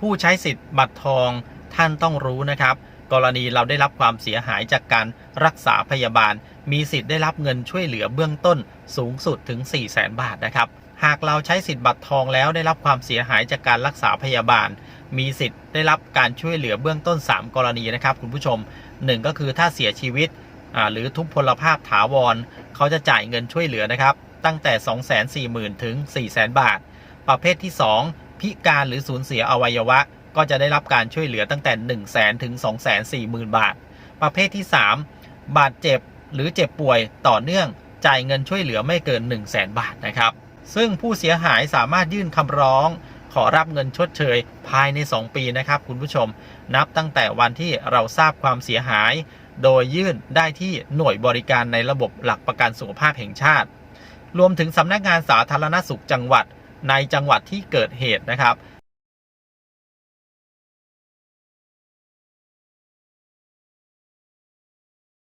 ผู้ใช้สิทธิ์บัตรทองท่านต้องรู้นะครับ กรณีเราได้รับความเสียหายจากการรักษาพยาบาล มีสิทธิ์ได้รับเงินช่วยเหลือเบื้องต้นสูงสุดถึง 4 0 0แสนบาทนะครับ หากเราใช้สิทธิ์บัตรทองแล้วได้รับความเสียหายจากการรักษาพยาบาล มีสิทธิ์ได้รับการช่วยเหลือเบื้องต้น 3 กรณีนะครับ คุณผู้ชม 1 ก็คือถ้าเสียชีวิตหรือทุพพลภาพถาวร เขาจะจ่ายเงินช่วยเหลือนะครับ ตั้งแต่ 240,000 ถึง 400,000 บาท ประเภทที่ 2 พิการหรือสูญเสียอวัยวะ ก็จะได้รับการช่วยเหลือตั้งแต่ 1 0 0 0 0 0ถึง240,000 บาท ประเภทที่ 3 บาดเจ็บหรือเจ็บป่วยต่อเนื่องจ่ายเงินช่วยเหลือไม่เกิน 1 0 0 0 0แบาทนะครับ ซึ่งผู้เสียหายสามารถยื่นคำร้อง ขอรับเงินชดเชย ภายใน 2 ปีนะครับ คุณผู้ชม นับตั้งแต่วันที่เราทราบความเสียหาย โดยยื่นได้ที่หน่วยบริการในระบบหลักประกันสุขภาพแห่งชาติ รวมถึงสำนักงานสาธารณสุขจังหวัด ในจังหวัดที่เกิดเหตุนะครับ